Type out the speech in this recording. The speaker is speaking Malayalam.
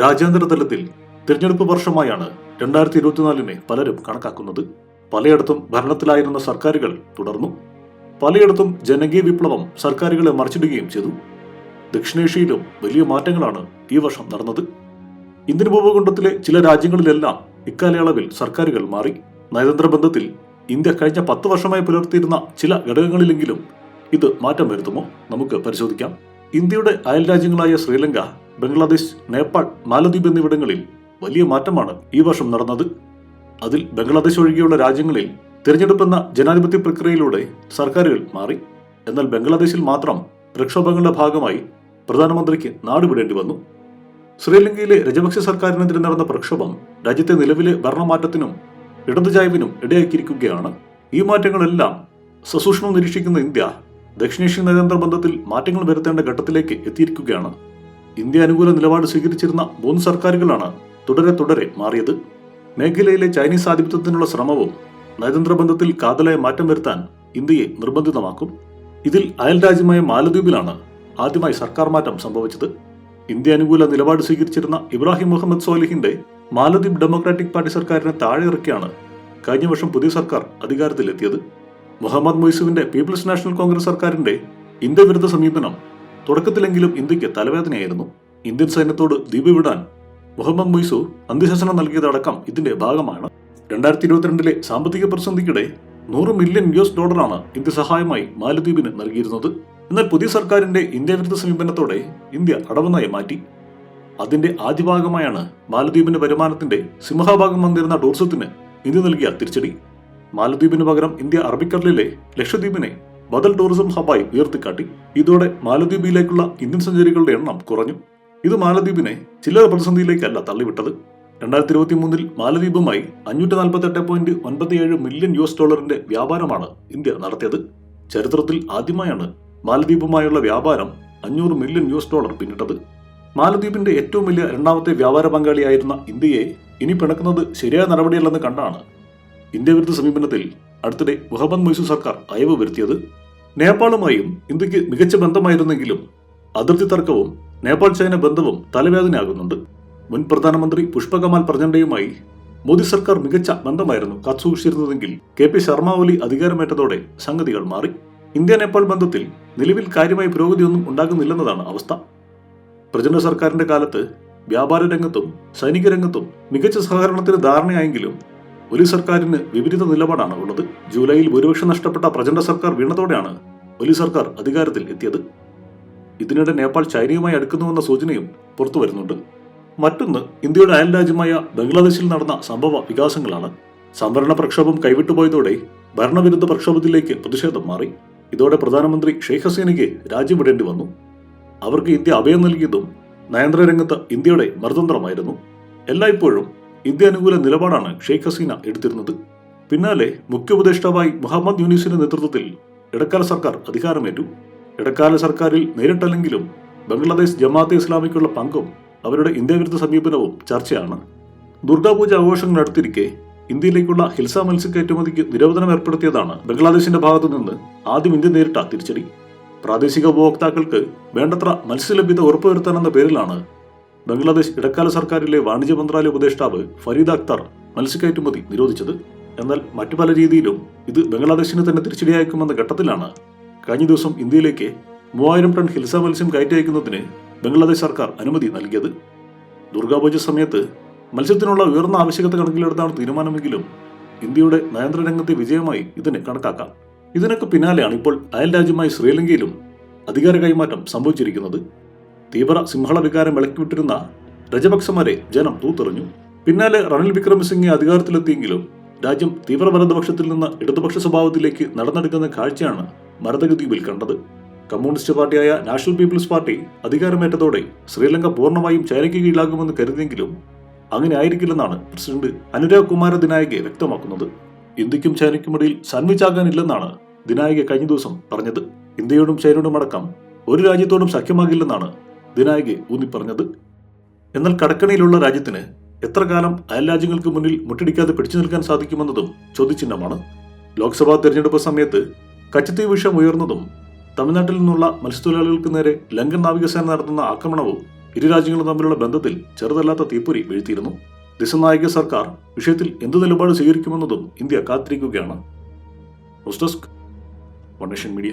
രാജ്യാന്തര തലത്തിൽ തിരഞ്ഞെടുപ്പ് വർഷമായാണ് രണ്ടായിരത്തി ഇരുപത്തിനാലിനെ പലരും കണക്കാക്കുന്നത്. പലയിടത്തും ഭരണത്തിലായിരുന്ന സർക്കാരുകൾ തുടർന്നു. പലയിടത്തും ജനകീയ വിപ്ലവം സർക്കാരുകളെ മറിച്ചിടുകയും ചെയ്തു. ദക്ഷിണേഷ്യയിലും വലിയ മാറ്റങ്ങളാണ് ഈ വർഷം നടന്നത്. ഇന്ത്യൻ ഉപഭൂഖണ്ഡത്തിലെ ചില രാജ്യങ്ങളിലെല്ലാം ഇക്കാലയളവിൽ സർക്കാരുകൾ മാറി. നയതന്ത്ര ബന്ധത്തിൽ ഇന്ത്യ കഴിഞ്ഞ പത്ത് വർഷമായി പുലർത്തിയിരുന്ന ചില ഘടകങ്ങളിലെങ്കിലും ഇത് മാറ്റം വരുത്തുമോ? നമുക്ക് പരിശോധിക്കാം. ഇന്ത്യയുടെ അയൽ രാജ്യങ്ങളായ ശ്രീലങ്ക ബംഗ്ലാദേശ് നേപ്പാൾ മാലദ്വീപ് എന്നിവിടങ്ങളിൽ വലിയ മാറ്റമാണ് ഈ വർഷം നടന്നത്. അതിൽ ബംഗ്ലാദേശ് ഒഴികെയുള്ള രാജ്യങ്ങളിൽ തിരഞ്ഞെടുപ്പെന്ന ജനാധിപത്യ പ്രക്രിയയിലൂടെ സർക്കാരുകൾ മാറി. എന്നാൽ ബംഗ്ലാദേശിൽ മാത്രം പ്രക്ഷോഭങ്ങളുടെ ഭാഗമായി പ്രധാനമന്ത്രിക്ക് നാടുവിടേണ്ടി വന്നു. ശ്രീലങ്കയിലെ രജപക്സ സർക്കാരിനെതിരെ നടന്ന പ്രക്ഷോഭം രാജ്യത്തെ നിലവിലെ ഭരണമാറ്റത്തിനും ഇടതുചായ്വിനും ഇടയാക്കിയിരിക്കുകയാണ്. ഈ മാറ്റങ്ങളെല്ലാം സസൂക്ഷ്മം നിരീക്ഷിക്കുന്ന ഇന്ത്യ ദക്ഷിണേഷ്യൻ നയതന്ത്ര ബന്ധത്തിൽ മാറ്റങ്ങൾ വരുത്തേണ്ട ഘട്ടത്തിലേക്ക് എത്തിയിരിക്കുകയാണ്. ഇന്ത്യ അനുകൂല നിലപാട് സ്വീകരിച്ചിരുന്ന മൂന്ന് സർക്കാരുകളാണ് തുടരെ തുടരെ മാറിയത്. മേഖലയിലെ ചൈനീസ് ആധിപത്യത്തിനുള്ള ശ്രമവും നയതന്ത്ര ബന്ധത്തിൽ കാതലായ മാറ്റം വരുത്താൻ ഇന്ത്യയെ നിർബന്ധിതമാക്കും. ഇതിൽ അയൽ രാജ്യമായ മാലദ്വീപിലാണ് ആദ്യമായി സർക്കാർ മാറ്റം സംഭവിച്ചത്. ഇന്ത്യ അനുകൂല നിലപാട് സ്വീകരിച്ചിരുന്ന ഇബ്രാഹിം മുഹമ്മദ് സോലിഹിന്റെ മാലദ്വീപ് ഡെമോക്രാറ്റിക് പാർട്ടി സർക്കാരിനെ താഴെ ഇറക്കിയാണ് കഴിഞ്ഞ വർഷം പുതിയ സർക്കാർ അധികാരത്തിലെത്തിയത്. മുഹമ്മദ് മൊയ്സുവിന്റെ പീപ്പിൾസ് നാഷണൽ കോൺഗ്രസ് സർക്കാരിന്റെ ഇന്ത്യ വിരുദ്ധ സമീപനം തുടക്കത്തിലെങ്കിലും ഇന്ത്യയ്ക്ക് തലവേദനയായിരുന്നു. ഇന്ത്യൻ സൈന്യത്തോട് ദ്വീപ് വിടാൻ മുഹമ്മദ് മൊയ്സു അന്ത്യശാസനം നൽകിയതടക്കം ഇതിന്റെ ഭാഗമാണ്. രണ്ടായിരത്തി ഇരുപത്തിരണ്ടിലെ സാമ്പത്തിക പ്രതിസന്ധിക്കിടെ നൂറ് മില്യൺ യു എസ് ഡോളറാണ് ഇന്ത്യ സഹായമായി മാലദ്വീപിന് നൽകിയിരുന്നത്. എന്നാൽ പുതിയ സർക്കാരിന്റെ ഇന്ത്യ വിരുദ്ധ സമീപനത്തോടെ ഇന്ത്യ അടവ് മാറ്റി. അതിന്റെ ആദ്യ ഭാഗമായാണ് മാലദ്വീപിന്റെ വരുമാനത്തിന്റെ സിംഹഭാഗം വന്നിരുന്ന ടൂറിസത്തിന് ഇന്ത്യ നൽകിയ തിരിച്ചടി. മാലദ്വീപിന് പകരം ഇന്ത്യ അറബിക്കടലിലെ ലക്ഷദ്വീപിനെ ബദൽ ടൂറിസം ഹബായി ഉയർത്തിക്കാട്ടി. ഇതോടെ മാലദ്വീപിലേക്കുള്ള ഇന്ത്യൻ സഞ്ചാരികളുടെ എണ്ണം കുറഞ്ഞു. ഇത് മാലദ്വീപിനെ ചില പ്രതിസന്ധിയിലേക്കല്ല തള്ളിവിട്ടത്. രണ്ടായിരത്തി ഇരുപത്തി മൂന്നിൽ മാലദ്വീപുമായി അഞ്ഞൂറ്റി നാൽപ്പത്തി എട്ട് പോയിന്റ് ഒൻപത്തിയേഴ് മില്യൺ യു എസ് ഡോളറിന്റെ വ്യാപാരമാണ് ഇന്ത്യ നടത്തിയത്. ചരിത്രത്തിൽ ആദ്യമായാണ് മാലദ്വീപുമായുള്ള വ്യാപാരം അഞ്ഞൂറ് മില്യൺ യു എസ് ഡോളർ പിന്നിട്ടത്. മാലദ്വീപിന്റെ ഏറ്റവും വലിയ രണ്ടാമത്തെ വ്യാപാര പങ്കാളിയായിരുന്ന ഇന്ത്യയെ ഇനി പിണക്കുന്നത് ശരിയായ നടപടിയല്ലെന്ന് കണ്ടാണ് ഇന്ത്യ വിരുദ്ധ സമീപനത്തിൽ അടുത്തിടെ മുഹമ്മദ് മൈസൂർ സർക്കാർ അയവ് വരുത്തിയത് നേപ്പാളുമായും ഇന്ത്യയ്ക്ക് മികച്ച ബന്ധമായിരുന്നെങ്കിലും അതിർത്തി തർക്കവും നേപ്പാൾ ചൈന ബന്ധവും തലവേദനയാകുന്നുണ്ട്. മുൻ പ്രധാനമന്ത്രി പുഷ്പകമാൽ പ്രചണ്ഡയുമായി മോദി സർക്കാർ മികച്ച ബന്ധമായിരുന്നു കാത്തുസൂക്ഷിച്ചിരുന്നതെങ്കിൽ കെ പി ശർമ്മ ഒലി അധികാരമേറ്റതോടെ സംഗതികൾ മാറി. ഇന്ത്യ നേപ്പാൾ ബന്ധത്തിൽ നിലവിൽ കാര്യമായ പുരോഗതിയൊന്നും ഉണ്ടാകുന്നില്ലെന്നതാണ് അവസ്ഥ. പ്രചണ്ഡ സർക്കാരിന്റെ കാലത്ത് വ്യാപാര രംഗത്തും സൈനിക രംഗത്തും മികച്ച സഹകരണത്തിന് ധാരണയായെങ്കിലും ഒലി സർക്കാരിന് വിപരീത നിലപാടാണ് ഉള്ളത്. ജൂലൈയിൽ ഭൂരിപക്ഷം നഷ്ടപ്പെട്ട പ്രചണ്ഡ സർക്കാർ വീണതോടെയാണ് ഒലി സർക്കാർ അധികാരത്തിൽ എത്തിയത്. ഇതിനിടെ നേപ്പാൾ ചൈനയുമായി അടുക്കുന്നുവെന്ന സൂചനയും പുറത്തു വരുന്നുണ്ട്. മറ്റൊന്ന് ഇന്ത്യയുടെ അയൽ രാജ്യമായ ബംഗ്ലാദേശിൽ നടന്ന സംഭവ വികാസങ്ങളാണ്. സംവരണ പ്രക്ഷോഭം കൈവിട്ടുപോയതോടെ ഭരണവിരുദ്ധ പ്രക്ഷോഭത്തിലേക്ക് പ്രതിഷേധം മാറി. ഇതോടെ പ്രധാനമന്ത്രി ഷെയ്ഖ് ഹസീനയ്ക്ക് രാജ്യം വിടേണ്ടി വന്നു. അവർക്ക് ഇന്ത്യ അഭയം നൽകിയതും നയന്ത്ര രംഗത്ത് ഇന്ത്യയുടെ മറുതന്ത്രമായിരുന്നു. എല്ലായ്പ്പോഴും ഇന്ത്യ അനുകൂല നിലപാടാണ് ഷെയ്ഖ് ഹസീന എടുത്തിരുന്നത്. പിന്നാലെ മുഖ്യ ഉപദേഷ്ടാവായി മുഹമ്മദ് യൂനിസിന്റെ നേതൃത്വത്തിൽ ഇടക്കാല സർക്കാർ അധികാരമേറ്റു. ഇടക്കാല സർക്കാരിൽ നേരിട്ടല്ലെങ്കിലും ബംഗ്ലാദേശ് ജമാഅത്തെ ഇസ്ലാമിക്കുള്ള പങ്കും അവരുടെ ഇന്ത്യ വിരുദ്ധ സമീപനവും ചർച്ചയാണ്. ദുർഗാപൂജ ആഘോഷങ്ങൾ അടുത്തിരിക്കെ ഇന്ത്യയിലേക്കുള്ള ഹിൽസ മത്സ്യക്കയറ്റുമതിക്ക് നിരോധനം ഏർപ്പെടുത്തിയതാണ് ബംഗ്ലാദേശിന്റെ ഭാഗത്തു നിന്ന് ആദ്യം ഇന്ത്യ നേരിട്ട തിരിച്ചടി. പ്രാദേശിക ഉപഭോക്താക്കൾക്ക് വേണ്ടത്ര മത്സ്യലഭ്യത ഉറപ്പുവരുത്താനെന്ന പേരിലാണ് ബംഗ്ലാദേശ് ഇടക്കാല സർക്കാരിലെ വാണിജ്യ മന്ത്രാലയ ഉപദേഷ്ടാവ് ഫരീദ് അക്തർ മത്സ്യക്കയറ്റുമതി നിരോധിച്ചത്. എന്നാൽ മറ്റു പല രീതിയിലും ഇത് ബംഗ്ലാദേശിന് തന്നെ തിരിച്ചടിയായേക്കുമെന്ന ഘട്ടത്തിലാണ് കഴിഞ്ഞ ദിവസം ഇന്ത്യയിലേക്ക് മൂവായിരം ടൺ ഹിൽസ മത്സ്യം കയറ്റി ബംഗ്ലാദേശ് സർക്കാർ അനുമതി നൽകിയത്. ദുർഗാപൂജ സമയത്ത് മത്സ്യത്തിനുള്ള ഉയർന്ന ആവശ്യകത കണക്കിലെടുത്താണ് തീരുമാനമെങ്കിലും ഇന്ത്യയുടെ നയന്ത്ര രംഗത്തെ വിജയമായി ഇതിനെ കണക്കാക്കാം. ഇതിനൊക്കെ പിന്നാലെയാണ് ഇപ്പോൾ അയൽ രാജ്യമായ ശ്രീലങ്കയിലും അധികാര കൈമാറ്റം സംഭവിച്ചിരിക്കുന്നത്. തീവ്ര സിംഹള വികാരം വിളക്കിവിട്ടിരുന്ന രജപക്സമാരെ ജനം തൂത്തെറിഞ്ഞു. പിന്നാലെ റണിൽ വിക്രമസിംഗെ അധികാരത്തിലെത്തിയെങ്കിലും രാജ്യം തീവ്ര വലതുപക്ഷത്തിൽ നിന്ന് ഇടതുപക്ഷ സ്വഭാവത്തിലേക്ക് നടന്നെടുക്കുന്ന കാഴ്ചയാണ് മരതകദ്വീപിൽ കണ്ടത്. കമ്മ്യൂണിസ്റ്റ് പാർട്ടിയായ നാഷണൽ പീപ്പിൾസ് പാർട്ടി അധികാരമേറ്റതോടെ ശ്രീലങ്ക പൂർണമായും ചൈനയ്ക്ക് കീഴിലാകുമെന്ന് കരുതിയെങ്കിലും അങ്ങനെ ആയിരിക്കില്ലെന്നാണ് പ്രസിഡന്റ് അനുരാഗ് കുമാര ദിനായകെ വ്യക്തമാക്കുന്നത്. ഇന്ത്യക്കും ചൈനയ്ക്കുമിടയിൽ സന്മിച്ചാകാനില്ലെന്നാണ് ദിനായകെ കഴിഞ്ഞ ദിവസം പറഞ്ഞത്. ഇന്ത്യയോടും ചൈനയോടും അടക്കം ഒരു രാജ്യത്തോടും സഖ്യമാകില്ലെന്നാണ് ദിനായകെ ഊന്നി പറഞ്ഞത് എന്നാൽ കടക്കണിയിലുള്ള രാജ്യത്തിന് എത്ര കാലം അയൽ രാജ്യങ്ങൾക്ക് മുന്നിൽ മുട്ടിടിക്കാതെ പിടിച്ചു നിൽക്കാൻ സാധിക്കുമെന്നതും ചോദ്യചിഹ്നമാണ്. ലോക്സഭാ തെരഞ്ഞെടുപ്പ് സമയത്ത് കച്ചത്തീ വിഷയം ഉയർന്നതും തമിഴ്നാട്ടിൽ നിന്നുള്ള മത്സ്യത്തൊഴിലാളികൾക്ക് നേരെ ലങ്കൻ നാവികസേന നടത്തുന്ന ആക്രമണവും ഇരു രാജ്യങ്ങളും തമ്മിലുള്ള ബന്ധത്തിൽ ചെറുതല്ലാത്ത തീപ്പൊരി വീഴ്ത്തിയിരുന്നു. ദിശനായക സർക്കാർ വിഷയത്തിൽ എന്ത് നിലപാട് സ്വീകരിക്കുമെന്നതും ഇന്ത്യ കാത്തിരിക്കുകയാണ്. News desk media.